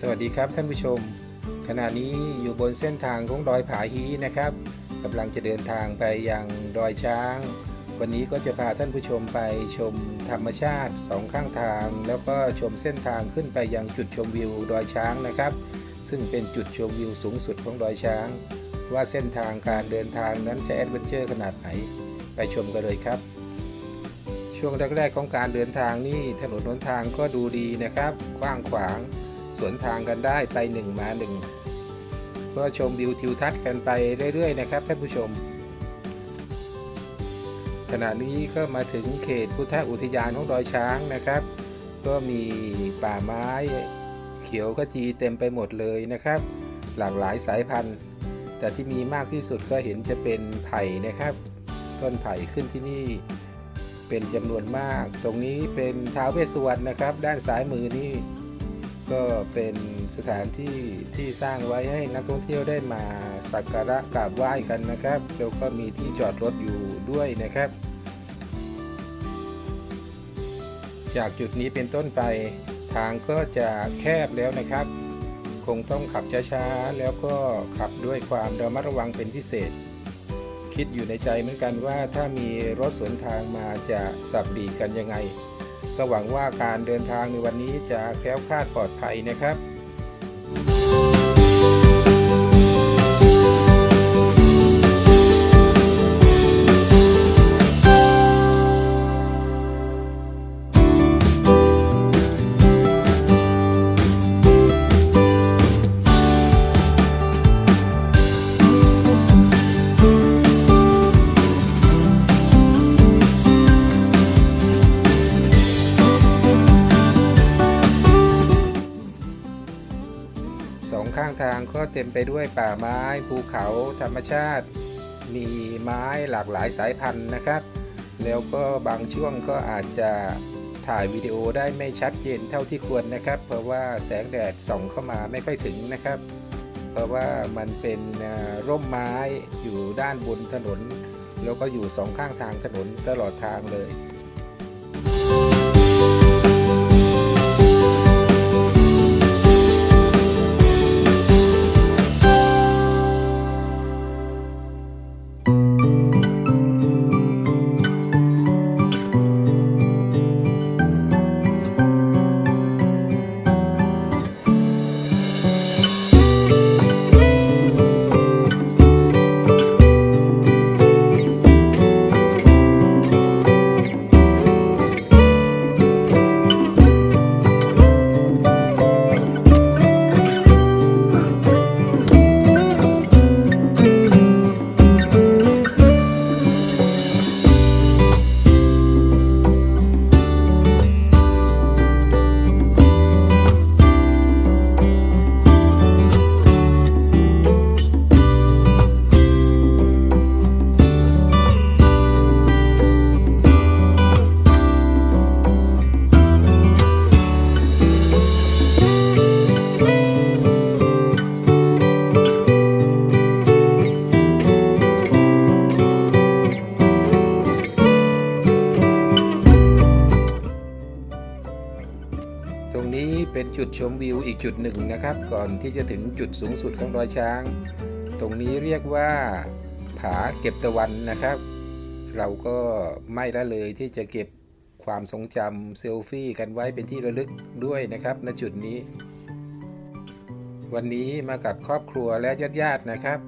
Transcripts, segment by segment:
สวัสดีครับท่านผู้ชม ขณะนี้อยู่บนเส้นทางของดอยผาฮีนะครับกำลังจะเดินทางไปยังดอยช้าง วันนี้ก็จะพาท่านผู้ชมไปชมธรรมชาติสองข้างทาง แล้วก็ชมเส้นทางขึ้นไปยังจุดชมวิวดอยช้างนะครับ ซึ่งเป็นจุดชมวิวสูงสุดของดอยช้าง ว่าเส้นทางการเดินทางนั้นจะแอดเวนเจอร์ขนาดไหน ไปชมกันเลยครับ ช่วงแรกๆของการเดินทางนี่ถนนหนทางก็ดูดีนะครับ กว้างขวาง สวนทางกันได้ไปหนึ่งมาหนึ่งก็ชมวิวทิวทัศน์กันไปเรื่อยๆนะครับท่านผู้ชม ขณะนี้ก็มาถึงเขตพุทธอุทยานของดอยช้างนะครับ ก็มีป่าไม้เขียวขจีเต็มไปหมดเลยนะครับ หลากหลายสายพันธุ์ แต่ที่มีมากที่สุดก็เห็นจะเป็นไผ่นะครับ ต้นไผ่ขึ้นที่นี่เป็นจำนวนมาก ตรงนี้เป็นท้าวเวสสุวรรณนะครับ ด้านซ้ายมือนี่ ก็เป็นสถานที่ที่สร้างไว้ให้นักท่องเที่ยวได้มาสักการะกราบไหว้กันนะครับแล้วก็มีที่จอดรถอยู่ด้วยนะครับ จากจุดนี้เป็นต้นไปทางก็จะแคบแล้วนะครับ คงต้องขับช้าๆแล้วก็ขับด้วยความระมัดระวังเป็นพิเศษ คิดอยู่ในใจเหมือนกันว่าถ้ามีรถสวนทางมาจะสับบีกันยังไง ก็หวังว่าการเดินทางในวันนี้จะแคล้วคลาดปลอดภัยนะครับ เต็มไปด้วยป่าไม้ภูเขาธรรมชาติ มีไม้หลากหลายสายพันธุ์นะครับ แล้วก็บางช่วงก็อาจจะถ่ายวิดีโอได้ไม่ชัดเจนเท่าที่ควรนะครับ เพราะว่าแสงแดดส่องเข้ามาไม่ค่อยถึงนะครับ เพราะว่ามันเป็นร่มไม้อยู่ด้านบนถนน แล้วก็อยู่สองข้างทางถนนตลอดทางเลย มวิวอีกจุดหนึ่งนะครับ ก่อนที่จะถึงจุดสูงสุดของดอยช้าง ตรงนี้เรียกว่าผาเก็บตะวันนะครับ เราก็ไม่ละเลยที่จะเก็บความทรงจำเซลฟี่กันไว้เป็นที่ระลึกด้วยนะครับณจุดนี้ วันนี้มากับครอบครัวและญาติๆนะครับ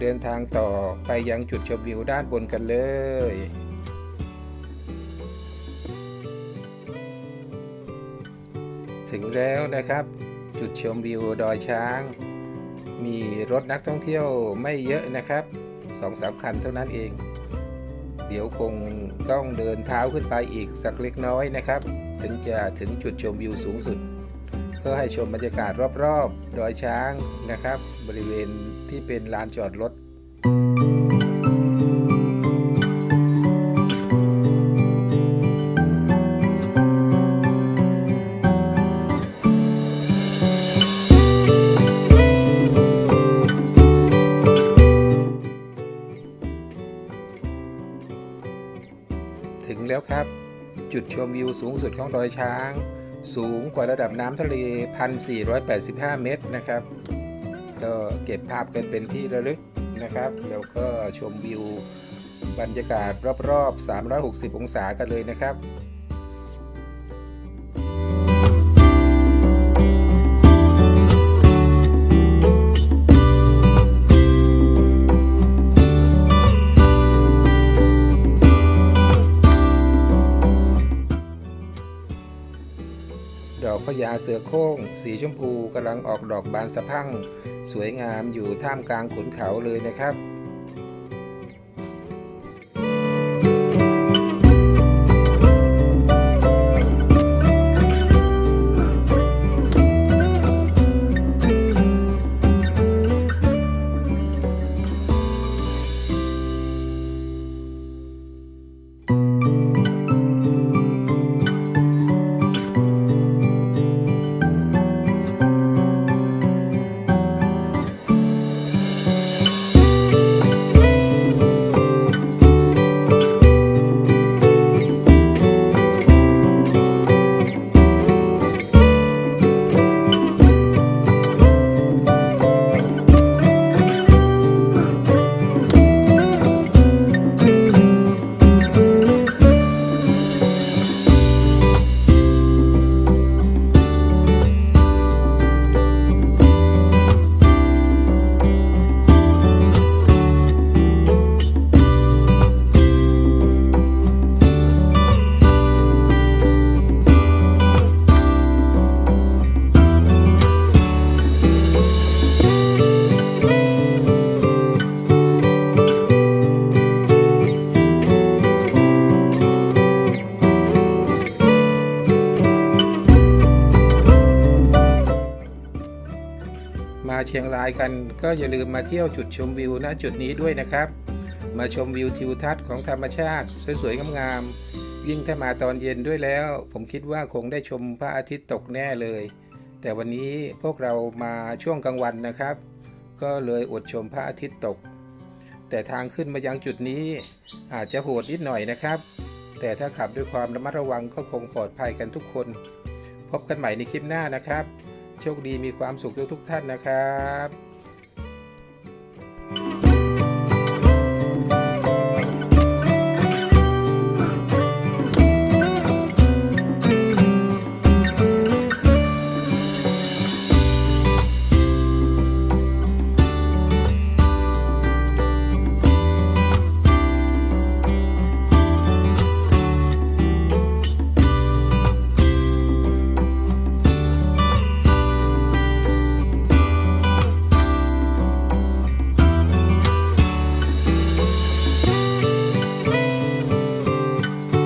เดินทางต่อไปยังจุดชมวิวด้านบนกันเลยถึงแล้วนะครับ จุดชมวิวดอยช้าง มีรถนักท่องเที่ยวไม่เยอะนะครับสองสามคันเท่านั้นเอง เดี๋ยวคงต้องเดินเท้าขึ้นไปอีกสักเล็กน้อยนะครับ ถึงจะถึงจุดชมวิวสูงสุด เพื่อให้ชมบรรยากาศรอบๆดอยช้างนะครับ บริเวณที่เป็นลานจอดรถถึงแล้วครับ จุดชมวิวสูงสุดของดอยช้าง สูงกว่าระดับน้ำทะเล 1,485 เมตรนะครับ ก็เก็บภาพกันเป็นที่ระลึกนะครับ แล้วก็ชมวิวบรรยากาศรอบๆ 360 องศากันเลยนะครับ พญาเสือโคร่งสีชมพูกำลังออกดอกบานสะพั่ง สวยงามอยู่ท่ามกลางขุนเขาเลยนะครับ เชียงรายกัน ก็อย่าลืมมาเที่ยวจุดชมวิวณจุดนี้ด้วยนะครับ มาชมวิวทิวทัศน์ของธรรมชาติ สวยๆงามๆยิ่งถ้ามาตอนเย็นด้วยแล้ว ผมคิดว่าคงได้ชมพระอาทิตย์ตกแน่เลย แต่วันนี้พวกเรามาช่วงกลางวันนะครับ ก็เลยอดชมพระอาทิตย์ตก แต่ทางขึ้นมายังจุดนี้ อาจจะโหดนิดหน่อยนะครับ แต่ถ้าขับด้วยความระมัดระวังก็คงปลอดภัยกันทุกคน พบกันใหม่ในคลิปหน้านะครับ โชคดีมีความสุขทุกทุกท่านนะครับ